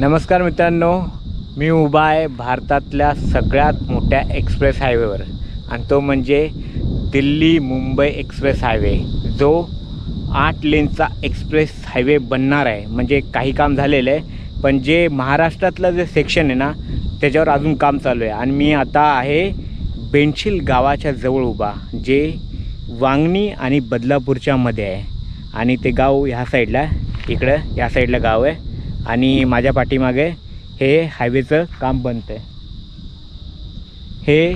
नमस्कार मित्रांनो मी उभा आहे भारतातल्या सगळ्यात मोठ्या एक्सप्रेस हायवेवर आणि तो म्हणजे दिल्ली मुंबई एक्सप्रेस हायवे. जो आठ लेनचा एक्सप्रेस हायवे बनणार आहे. म्हणजे काही काम झालेलं आहे पण जे महाराष्ट्रातलं जे सेक्शन आहे ना त्याच्यावर अजून काम चालू आहे. आणि मी आता आहे बेंशील गावाच्या जवळ उभा जे वांगणी आणि बदलापूरच्या मध्ये आहे. आणि ते गाव ह्या साईडला इकडं या साईडला गाव आहे. आणि माझ्या पाठीमागे हे हायवेचं काम बनतं आहे हे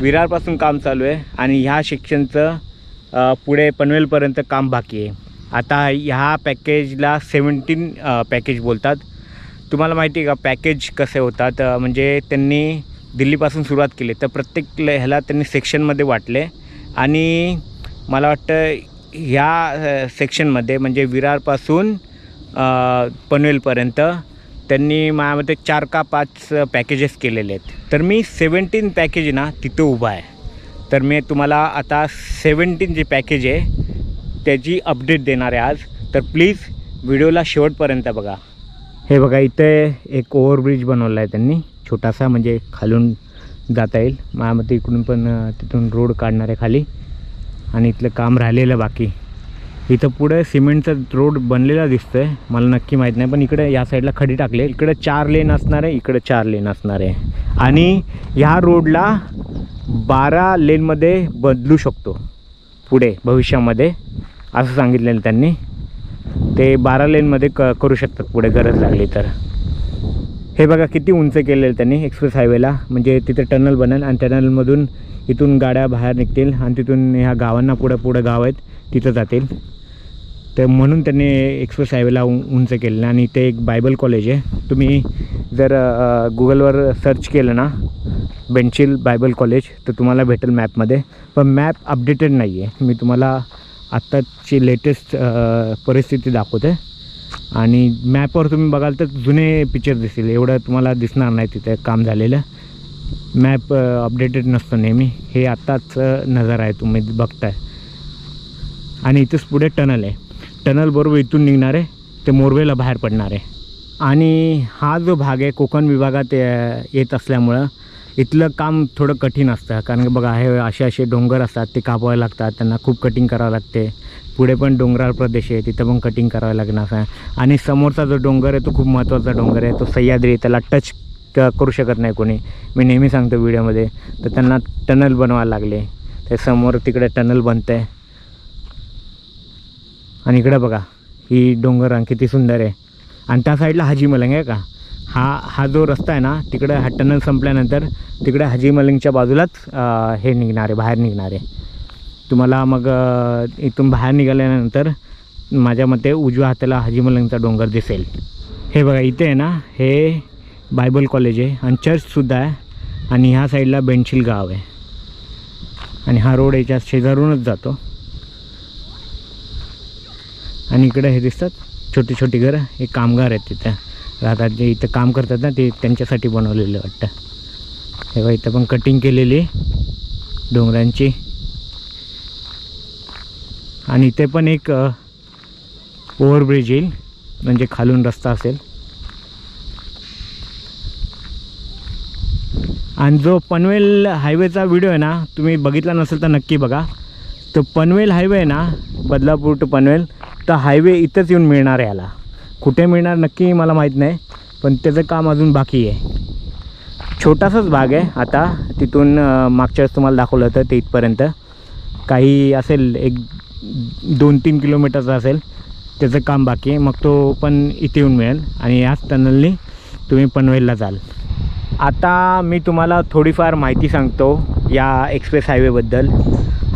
विरारपासून काम चालू आहे आणि ह्या सेक्शनचं पुढे पनवेलपर्यंत काम बाकी आहे. आता ह्या पॅकेजला सेवन्टीन पॅकेज बोलतात. तुम्हाला माहिती आहे का पॅकेज कसे होतात? म्हणजे त्यांनी दिल्लीपासून सुरुवात केली तर प्रत्येक ल- ह्याला त्यांनी सेक्शनमध्ये वाटले. आणि मला वाटतं ह्या सेक्शनमध्ये म्हणजे विरारपासून पनवेलपर्यंत. त्यांनी माझ्यामध्ये चार का पाच पॅकेजेस केलेले आहेत. तर मी सेवन्टीन पॅकेज ना तिथं उभा आहे. तर मी तुम्हाला आता सेवन्टीन जे पॅकेज आहे त्याची अपडेट देणार आहे आज. तर प्लीज व्हिडिओला शेवटपर्यंत बघा. हे बघा इथे एक ओव्हरब्रिज बनवला आहे त्यांनी. छोटासा म्हणजे खालून जाता येईल. माझ्यामध्ये इकडून पण तिथून रोड काढणार आहे खाली. आणि इथलं काम राहिलेलं बाकी. इथं पुढे सिमेंटचा रोड बनलेला दिसतोय. मला नक्की माहीत नाही पण इकडे या साईडला खडी टाकले इकडे चार लेन असणार आहे इकडे चार लेन असणार आहे. आणि ह्या रोडला बारा लेनमध्ये बदलू शकतो पुढे भविष्यामध्ये असं सांगितलेलं त्यांनी. ते बारा लेनमध्ये क करू शकतात पुढे गरज लागली तर. हे बघा किती उंच केलेलं त्यांनी एक्सप्रेस हायवेला. म्हणजे तिथे टनल बनेल आणि टनलमधून इथून गाड्या बाहेर निघतील आणि तिथून ह्या गावांना पुढं पुढं गाव आहेत तिथं जातील. तर म्हणून त्यांनी एक्सप्रेस हायवेला उंच केलेलं आणि ते एक बायबल कॉलेज आहे. तुम्ही जर गुगलवर सर्च केलं ना बेंचिल बायबल कॉलेज तर तुम्हाला भेटेल मॅपमध्ये. पण मॅप अपडेटेड नाही आहे मी तुम्हाला आत्ताची लेटेस्ट परिस्थिती दाखवते. आणि मॅपवर तुम्ही बघाल तर जुने पिक्चर दिसतील एवढं तुम्हाला दिसणार नाही तिथे काम झालेलं. मॅप अपडेटेड नसतो नेहमी. हे आत्ताच नजर आहे. तुम्ही बघताय. आणि इथंच पुढे टनल आहे. टनल बरोबर इथून निघणार आहे ते मोरवेला बाहेर पडणार. आहे आणि हा जो भाग आहे कोकण विभागात येत असल्यामुळं इथलं काम थोडं कठीण असतं. कारण की बघा हे असे असे डोंगर असतात ते कापावे लागतात त्यांना खूप कटिंग करावं लागते. पुढे पण डोंगराळ प्रदेश आहे तिथं पण कटिंग करावं लागणार असं आणि समोरचा जो डोंगर आहे तो खूप महत्त्वाचा डोंगर आहे. तो सह्याद्री आहे, त्याला टच क करू शकत नाही कोणी. मी नेहमी सांगतो व्हिडिओमध्ये तर त्यांना टनल बनवायला लागले. तर समोर तिकडे टनल बनतं आहे आणि इकडं बघा ही डोंगर रांग किती सुंदर आहे. आणि त्या साईडला हाजी मलंग आहे का? हा हा जो रस्ता आहे ना तिकडे हा टनल संपल्यानंतर तिकडे हाजी मलंगच्या बाजूलाच हे निघणार आहे बाहेर निघणार. आहे तुम्हाला मग इथून बाहेर निघाल्यानंतर माझ्या मते उजव्या हाताला हाजी मलंगचा डोंगर दिसेल. हे बघा इथे आहे ना हे बायबल कॉलेज आहे आणि चर्चसुद्धा आहे आणि ह्या साईडला बेंचिल गाव आहे. आणि हा रोड याच्या शेजारूनच जातो. आणि इकडं हे दिसतात छोटी छोटी घरं. हे कामगार आहेत तिथं. राहतात जे इथं काम करतात ना ते त्यांच्यासाठी बनवलेलं वाटतं. तेव्हा इथं पण कटिंग केलेली डोंगरांची. आणि इथे पण एक ओव्हरब्रिज येईल म्हणजे खालून रस्ता असेल. आणि जो पनवेल हायवेचा व्हिडिओ आहे ना तुम्ही बघितला नसेल तर नक्की बघा. तो पनवेल हायवे आहे ना बदलापूर टू पनवेल तर हायवे इथंच येऊन मिळणार आहे याला. कुठे मिळणार नक्की मला माहीत नाही पण त्याचं काम अजून बाकी आहे. छोटासाच भाग आहे आता. तिथून मागच्या वेळेस तुम्हाला दाखवलं होतं ते इथपर्यंत. काही असेल एक दोन तीन किलोमीटरचा असेल त्याचं काम बाकी आहे. मग तो पण इथे येऊन मिळेल. आणि याच टनलनी तुम्ही पनवेलला जाल. आता मी तुम्हाला थोडीफार माहिती सांगतो या एक्सप्रेस हायवेबद्दल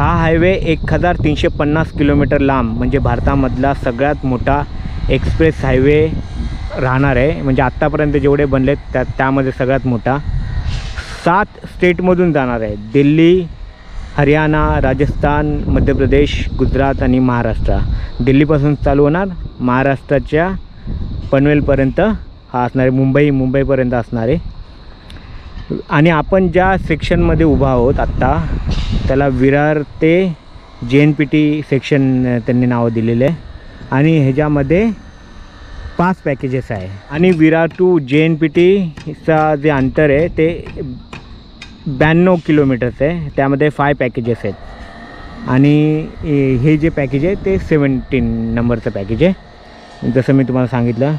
हा हायवे एक हजार तीनशे पन्नास किलोमीटर लांब म्हणजे भारतामधला सगळ्यात मोठा एक्सप्रेस हायवे राहणार आहे. म्हणजे आत्तापर्यंत जेवढे बनले त्या त्यामध्ये सगळ्यात मोठा. सात स्टेटमधून जाणार आहे. दिल्ली हरियाणा राजस्थान मध्य प्रदेश गुजरात आणि महाराष्ट्र. दिल्लीपासून चालू होणार. महाराष्ट्राच्या पनवेलपर्यंत हा असणार आहे. मुंबई मुंबईपर्यंत असणार आहे. आणि आपण ज्या सेक्शनमध्ये उभा आहोत आत्ता त्याला विरार ते जे एन पी टी सेक्शन त्यांनी नावं दिलेलं आहे. आणि ह्याच्यामध्ये पाच पॅकेजेस आहे. आणि Virar to J N P टीचा जे अंतर आहे ते ब्याण्णव किलोमीटरचं आहे. त्यामध्ये फाय पॅकेजेस आहेत. आणि हे जे पॅकेज आहे ते सेवन्टीन नंबरचं पॅकेज आहे. जसं मी तुम्हाला सांगितलं.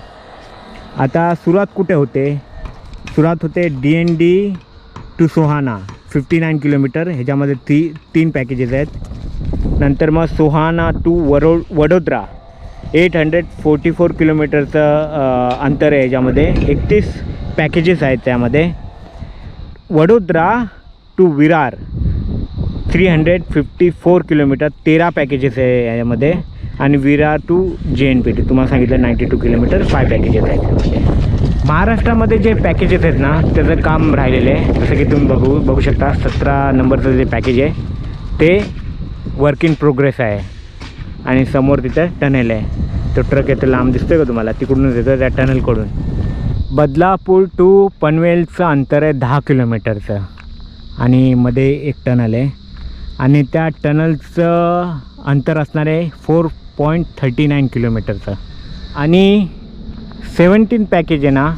आता सुरुवात कुठे होते? सुरुवात होते D N D to Sohna fifty nine kilometre ह्याच्यामध्ये ती तीन पॅकेजेस आहेत. नंतर मग सोहाना टू वरो Vadodara eight hundred forty four किलोमीटरचं अंतर आहे ह्याच्यामध्ये. एकतीस पॅकेजेस आहेत त्यामध्ये. Vadodara to Virar three hundred fifty four kilometre तेरा पॅकेजेस आहे याच्यामध्ये आणि Virar to J N P T तुम्हाला सांगितलं ninety two kilometre five packages आहेत त्यामध्ये. महाराष्ट्रामध्ये जे पॅकेजेस आहेत ना त्याचं काम राहिलेलं आहे. जसं की तुम्ही बघू बघू शकता सतरा नंबरचं जे पॅकेज आहे ते वर्क इन प्रोग्रेस आहे. आणि समोर तिथं टनेल आहे. तो ट्रक येतो लांब दिसतोय का तुम्हाला? तिकडूनच येतो त्या टनेलकडून बदलापूर टू पनवेलचं अंतर आहे दहा किलोमीटरचं. आणि मध्ये एक टनल आहे. आणि त्या टनलचं अंतर असणार आहे फोर पॉईंट थर्टी नाईन किलोमीटरचं. आणि सेवन्टीन पॅकेज आहे ना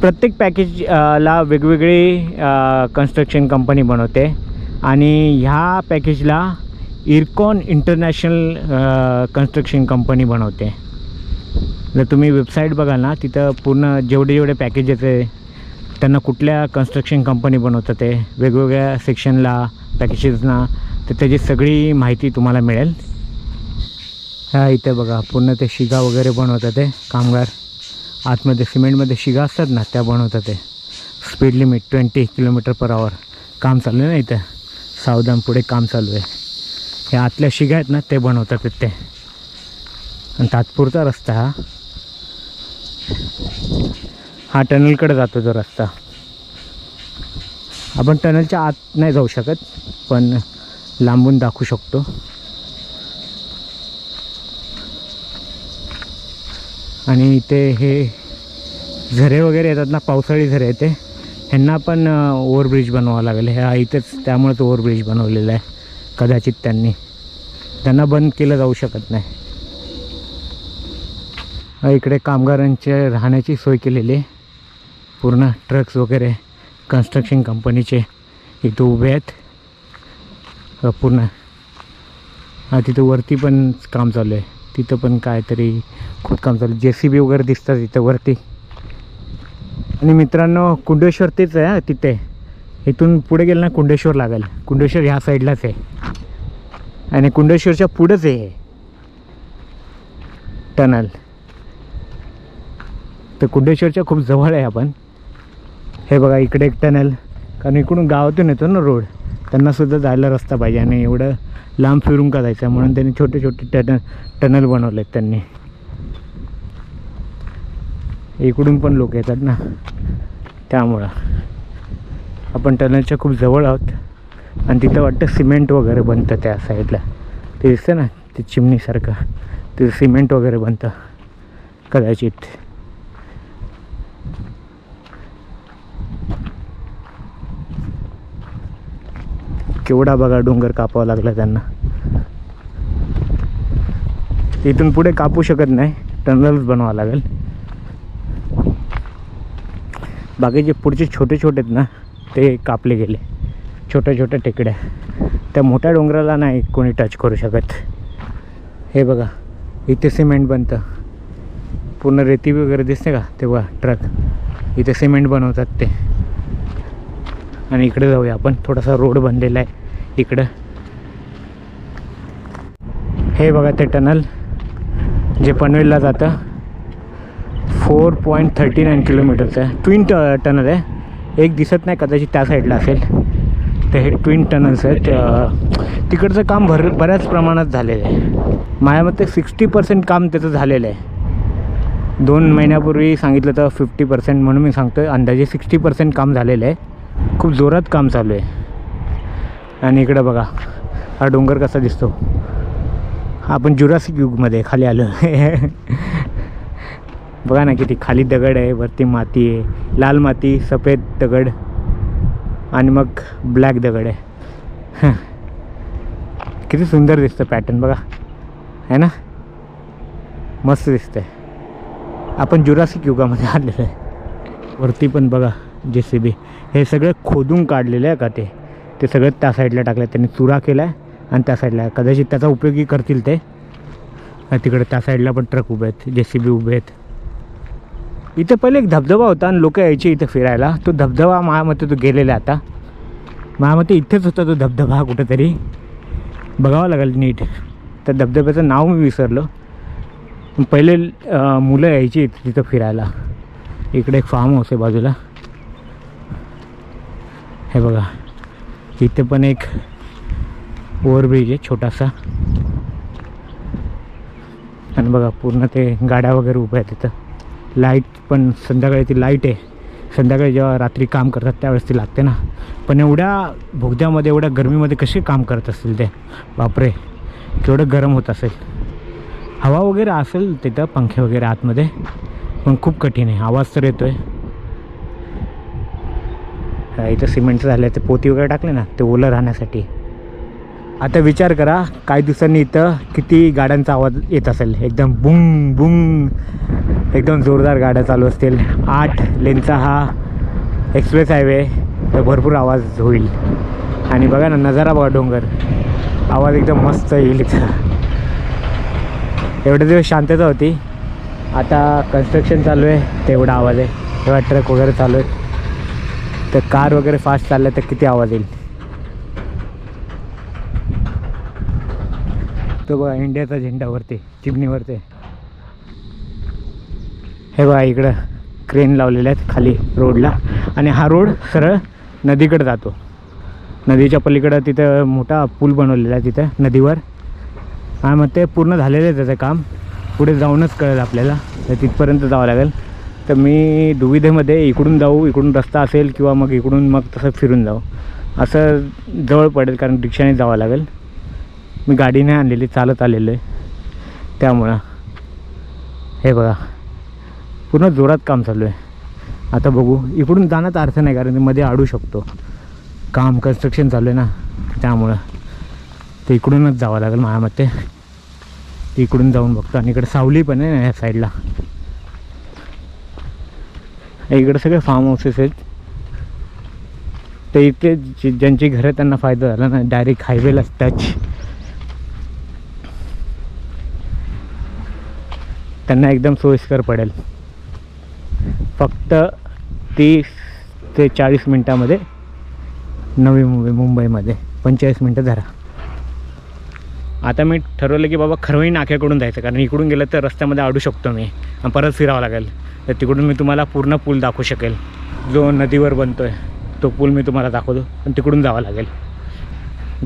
प्रत्येक पॅकेज ला वेगवेगळी कन्स्ट्रक्शन कंपनी बनवते. आणि ह्या पॅकेजला इरकॉन इंटरनॅशनल कन्स्ट्रक्शन कंपनी बनवते. जर तुम्ही वेबसाईट बघाल ना तिथं पूर्ण जेवढे जेवढे पॅकेजेस आहे त्यांना कुठल्या कन्स्ट्रक्शन कंपनी बनवतात ते वेगवेगळ्या सेक्शनला पॅकेजेसना तर त्याची सगळी माहिती तुम्हाला मिळेल. ह्या इथे बघा पूर्ण ते शिगा वगैरे बनवतात ते कामगार. आतमध्ये सिमेंटमध्ये शिगा असतात ना त्या बनवतात ते. Speed limit twenty kilometre per hour काम चालू आहे ना इथं? सावधान पुढे काम चालू आहे. हे आतल्या शिगा आहेत ना ते बनवतात ते आणि तात्पुरता रस्ता हा. हा टनलकडे जातो जो रस्ता. आपण टनलच्या आत नाही जाऊ शकत पण लांबून दाखवू शकतो. आणि इथे हे झरे वगैरे येतात ना पावसाळी झरे येते. ह्यांना पण ओव्हरब्रिज बनवावं लागेल. ह्या इथेच त्यामुळेच ओव्हरब्रिज बनवलेला आहे कदाचित त्यांनी. त्यांना बंद केलं जाऊ शकत नाही. इकडे कामगारांच्या राहण्याची सोय केलेली आहे. पूर्ण ट्रक्स वगैरे कन्स्ट्रक्शन कंपनीचे इथं उभे आहेत. पूर्ण. हा तिथं वरती पण काम चालू आहे. तिथं पण काहीतरी खोदकाम चालू जे सी बी वगैरे दिसतात तिथं वरती. आणि मित्रांनो कुंडेश्वर तेच आहे तिथे. इथून पुढे गेलं ना कुंडेश्वर लागेल. कुंडेश्वर ह्या साईडलाच आहे. आणि कुंडेश्वरच्या पुढंच आहे टनल. तर कुंडेश्वरच्या खूप जवळ आहे आपण. हे बघा इकडे एक टनल. कारण इकडून गावातून येतो ना रोड. त्यांनासुद्धा जायला रस्ता पाहिजे आणि एवढं लांब फिरून का जायचं म्हणून त्यांनी छोटे छोटे टन टनल बनवले आहेत त्यांनी. इकडून पण लोक येतात ना. त्यामुळं. आपण टनलच्या खूप जवळ आहोत. आणि तिथं वाटतं सिमेंट वगैरे बनतं त्या साईडला. ते दिसतं ना ते चिमणीसारखं. तिथं सिमेंट वगैरे बनतं. कदाचित. केवढा बघा डोंगर कापावा लागला त्यांना. इथून पुढे कापू शकत नाही टनलच बनवावं लागेल. बाकीचे पुढचे छोटे छोटे आहेत ना ते कापले गेले. छोट्या छोट्या टेकड्या. त्या मोठ्या डोंगराला नाही कोणी टच करू शकत. हे बघा इथे सिमेंट बनतं. पूर्ण रेती वगैरे दिसते का? तेव्हा ट्रक इथे सिमेंट बनवतात ते. आणि इकडे जाऊया आपण. थोडासा रोड बनलेला आहे इकडं. हे बघा ते टनल जे पनवेलला जातं. फोर पॉईंट थर्टी नाईन किलोमीटरचं आहे. ट्विन ट टनल आहे. एक दिसत नाही कदाचित त्या साईडला असेल. तर हे ट्विन टनल्स आहेत. तिकडचं काम भर बऱ्याच प्रमाणात झालेलं आहे. माझ्या मते सिक्स्टी पर्सेंट काम त्याचं झालेलं आहे. दोन महिन्यापूर्वी सांगितलं तर फिफ्टी पर्सेंट म्हणून मी सांगतो आहे अंदाजे सिक्स्टी पर्सेंट काम झालेलं आहे. खूप जोरात काम चालू आहे. आणि इकडं बघा हा डोंगर कसा दिसतो. हा आपण जुरासिक युगमध्ये खाली आलो. बघा ना किती खाली दगड आहे वरती माती आहे लाल माती सफेद दगड आणि मग ब्लॅक दगड आहे. किती सुंदर दिसतं पॅटर्न बघा. आहे ना? मस्त दिसतंय. आपण जुरासिक युगामध्ये आलेलो आहे. वरती पण बघा. जे सी बी हे सगळं खोदून काढलेलं आहे का ते? ते सगळं त्या साईडला टाकलं त्यांनी चुरा केला आहे आणि त्या साईडला. कदाचित त्याचा उपयोगही करतील ते. तिकडे त्या साईडला पण ट्रक उभे आहेत. जे सी बी उभे आहेत. इथं पहिले एक धबधबा होता आणि लोक यायचे इथं फिरायला. तो धबधबा माझ्यामते तो गेलेला आहे आता. माझ्यामते इथेच होता तो धबधबा कुठेतरी. बघावं लागेल नीट. त्या धबधब्याचं नाव मी विसरलो. पहिले मुलं यायची तिथं फिरायला. इकडे एक फार्म हाऊस आहे बाजूला. हे बघा इथे पण एक ओव्हरब्रिज आहे छोटासा. आणि बघा पूर्ण ते गाड्या वगैरे उभ्या आहेत तिथं लाइट पण संध्याकाळी ती लाइट आहे. संध्याकाळी जेव्हा रात्री काम करतात त्यावेळेस ती लागते ना. पण एवढ्या भोगद्यामध्ये एवढ्या गरमीमध्ये कसे काम करत असतील ते? बापरे केवढं गरम होत असेल. हवा वगैरे असेल तिथं पंखे वगैरे आतमध्ये. पण खूप कठीण आहे. आवाज तर येतो आहे इथं सिमेंटचं झालं ते पोती वगैरे टाकले ना ते ओलं राहण्यासाठी. आता विचार करा काही दिवसांनी इथं किती गाड्यांचा आवाज येत असेल. एकदम बुंग बुंग. एकदम जोरदार गाड्या चालू असतील. आठ लेनचा हा एक्सप्रेस हायवे तर भरपूर आवाज होईल. आणि बघा ना नजारा बघा डोंगर. आवाज एकदम मस्त येईल इथं. एवढे दिवस शांतता होती. आता कन्स्ट्रक्शन चालू आहे तेवढा आवाज आहे. तेव्हा ट्रक वगैरे चालू आहे. तर कार वगैरे फास्ट चालल्या तर किती आवाज येईल? तो बघा इंडियाचा झेंडा वरती चिमणीवरती. हे बघा इकडं क्रेन लावलेल्या आहेत खाली रोडला आणि हा रोड सरळ नदीकडे जातो. नदीच्या पलीकडं तिथं मोठा पूल बनवलेला आहे तिथं नदीवर. हा मग ते पूर्ण झालेलं आहे त्याचं काम. पुढे जाऊनच कळेल आपल्याला. तर तिथपर्यंत जावं लागेल. तर मी दुविधेमध्ये इकडून जाऊ इकडून रस्ता असेल किंवा मग इकडून मग तसं फिरून जाऊ. असं जवळ पडेल कारण रिक्षाने जावं लागेल. मी गाडी नाही आणलेली चालत आलेलो आहे. त्यामुळं. हे बघा. पूर्ण जोरात काम चालू आहे. आता बघू. इकडून जाण्यात अर्थ नाही कारण मध्ये अडू शकतो. काम कन्स्ट्रक्शन चालू आहे ना. त्यामुळं. ते इकडूनच जावं लागेल माझ्या मते. इकडून जाऊन बघतो. आणि इकडे सावली पण आहे ना या साईडला इकडे सगळे फार्म हाऊसेस आहेत. तर इथे ज्यांची घरं त्यांना फायदा झाला ना. डायरेक्ट हायवेलाच टच त्यांना एकदम सोयीस्कर पडेल. फक्त तीस ते चाळीस मिनटामध्ये नवी मुंबई मुंबईमध्ये. पंचेचाळीस मिनटं धरा. आता मी ठरवलं की बाबा खरवई नाक्याकडून जायचं कारण इकडून गेलं तर रस्त्यामध्ये अडू शकतो मी. आणि परत फिरावं लागेल. तर तिकडून मी तुम्हाला पूर्ण पूल दाखवू शकेल. जो नदीवर बनतो आहे तो पूल मी तुम्हाला दाखवतो पण तिकडून जावं लागेल.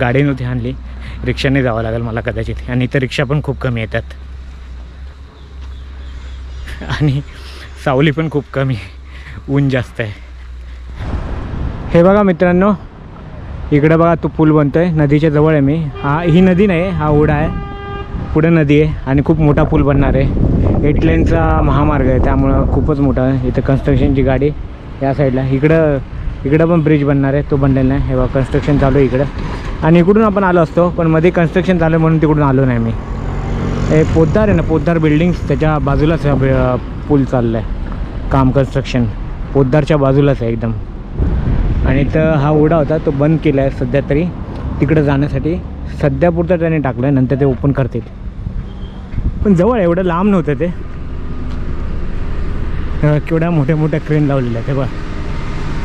गाडी नव्हती आणली रिक्षाने जावं लागेल मला कदाचित. आणि इथं रिक्षा पण खूप कमी येतात. आणि सावली पण खूप कमी ऊन जास्त आहे. हे बघा मित्रांनो इकडं बघा तो पूल बनतो आहे नदीच्या जवळ आहे मी. हा ही नदी नाही हा ओढा आहे. पुढे नदी आहे आणि खूप मोठा पूल बनणार आहे. एट लेनचा महामार्ग आहे त्यामुळं खूपच मोठा आहे. इथं कन्स्ट्रक्शनची गाडी या साईडला इकडं इकडं पण ब्रिज बनणार आहे. तो बनलेला नाही. हे बघा कन्स्ट्रक्शन चालू आहे इकडं. आणि इकडून आपण आलो असतो पण मध्ये कन्स्ट्रक्शन चालू आहे म्हणून तिकडून आलो नाही मी. हे पोद्दार आहे ना पोद्दार बिल्डिंग्स त्याच्या बाजूलाच हा पूल चाललं आहे काम कन्स्ट्रक्शन पोद्दारच्या बाजूलाच आहे एकदम. आणि तर हा ओढा होता तो बंद केला आहे सध्या तरी. तिकडं जाण्यासाठी सध्यापुरतं त्याने टाकलं आहे नंतर ते ओपन करतील. पण जवळ एवढं लांब नव्हतं ते. केवढ्या मोठ्या मोठ्या क्रेन लावलेल्या आहेत हे बघा.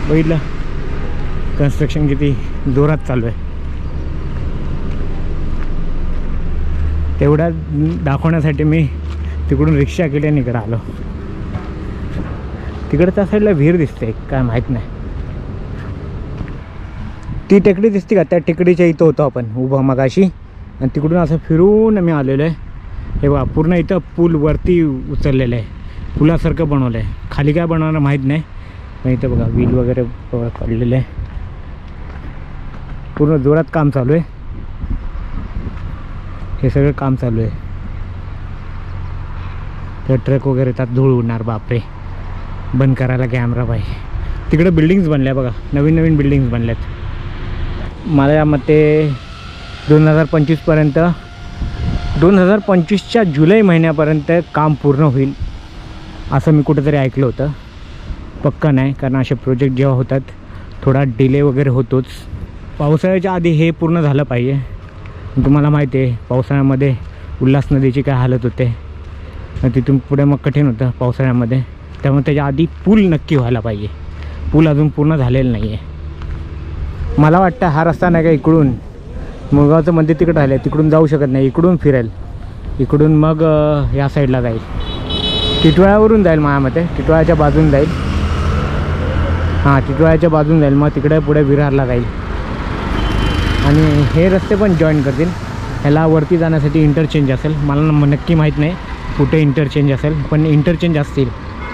बघितलं? कन्स्ट्रक्शन किती जोरात चालू आहे. तेवढ्या दाखवण्यासाठी मी तिकडून रिक्षा केली आणि इकडं आलो. तिकडं त्या साईडला विहीर दिसते काय माहीत नाही. ती टेकडी दिसते का? त्या टेकडीच्या इथं होतो आपण उभा मगाशी. आणि तिकडून असं फिरून मी आलेलो आहे. हे बा पूर्ण इथं पूल वरती उचललेलं आहे. पुलासारखं बनवलं आहे खाली काय बनवणार माहीत नाही. पण इथं बघा व्हील वगैरे पडलेलं आहे. पूर्ण जोरात काम चालू आहे. हे सगळं काम चालू आहे. तर ट्रक वगैरे त्यात धूळ उडणार बापरे. बंद करायला कॅमेरा पाहिजे तिकडे बिल्डिंग्स बनल्या बघा. नवीन नवीन बिल्डिंग्स बनल्यात. मला या मते दोन हजार पंचवीसपर्यंत दोन हजार पंचवीसच्या जुलै महिन्यापर्यंत काम पूर्ण होईल असं मी कुठंतरी ऐकलं होतं. पक्का नाही कारण असे प्रोजेक्ट जेव्हा होतात थोडा डिले वगैरे होतोच. पावसाळ्याच्या आधी हे पूर्ण झालं पाहिजे. तुम्हाला माहिती आहे पावसाळ्यामध्ये उल्हास नदीची काय हालत होते. तिथून पुढे मग कठीण होतं पावसाळ्यामध्ये. त्यामुळे त्याच्या आधी पूल नक्की व्हायला पाहिजे. पूल अजून पूर्ण झालेलं नाही आहे मला वाटतं हा रस्ता नाही का इकडून मुळगावचं मंदिर तिकडं राहिलं आहे तिकडून जाऊ शकत नाही इकडून फिरेल. इकडून मग ह्या या साईडला जाईल. टिटवाळ्यावरून जाईल माझ्या मते टिटवाळ्याच्या बाजून जाईल. हां टिटवाळ्याच्या बाजून जाईल मग तिकडे पुढे विरारला जाईल. आणि हे रस्ते पण जॉईन करतील. ह्याला वरती जाण्यासाठी इंटरचेंज असेल. मला नक्की माहीत नाही कुठे इंटरचेंज असेल पण इंटरचेंज असतील.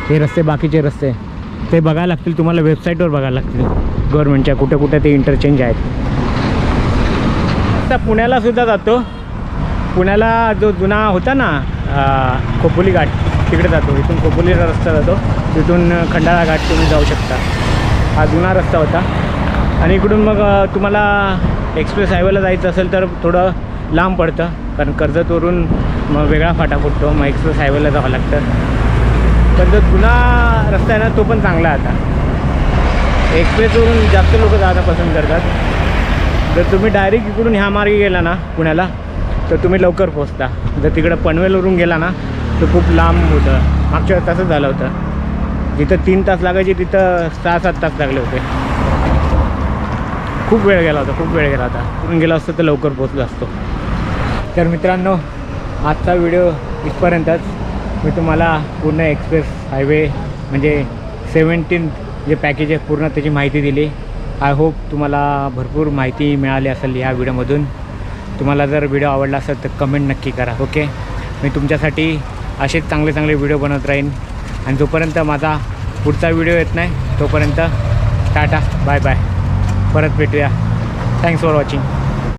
हे रस्ते बाकीचे रस्ते. ते बघायला लागतील तुम्हाला वेबसाईटवर बघायला लागतील. गव्हर्नमेंटच्या कुठे कुठे ते इंटरचेंज आहेत. आता पुण्याला सुद्धा जातो. पुण्याला जो जुना होता ना खोपोली घाट तिकडे जातो. इथून खोपोलीचा रस्ता जातो. तिथून खंडाळा घाट तुम्ही जाऊ शकता. हा जुना रस्ता होता. आणि इकडून मग तुम्हाला एक्सप्रेस हायवेला जायचं असेल तर थोडं लांब पडतं. कारण कर्जतवरून मग वेगळा फाटा फुटतो. मग एक्सप्रेस हायवेला जावं लागतं. पण जो जुना रस्ता आहे ना तो पण चांगला आहे आता. एक्सप्रेसवरून जास्त लोक जायला पसंत करतात. जर तुम्ही डायरेक्ट इकडून ह्या मार्गे गेला ना पुण्याला तर तुम्ही लवकर पोचता जर तिकडं पनवेलवरून गेला ना तर खूप लांब होतं. मागच्या वेळेस तसंच झालं होतं. जिथं तीन तास लागायचे तिथं सहा सात तास लागले होते. खूप वेळ गेला होता खूप वेळ गेला होता. तिकडून गेला असतो तर लवकर पोचलो असतो. तर मित्रांनो आजचा व्हिडिओ इथपर्यंतच. मी तुम्हाला पूर्ण एक्सप्रेस हायवे म्हणजे सेवन्टीन जे पॅकेज आहे पूर्ण त्याची माहिती दिली. आय होप तुम्हाला भरपूर माहिती मिळाली असेल या व्हिडिओमधून. तुम्हाला जर व्हिडिओ आवडला असेल तर कमेंट नक्की करा ओके मी तुमच्यासाठी असेच चांगले चांगले व्हिडिओ बनवत राहीन. आणि जोपर्यंत माझा पुढचा व्हिडिओ येत नाही तोपर्यंत टाटा बाय बाय परत भेटूया. Thanks for watching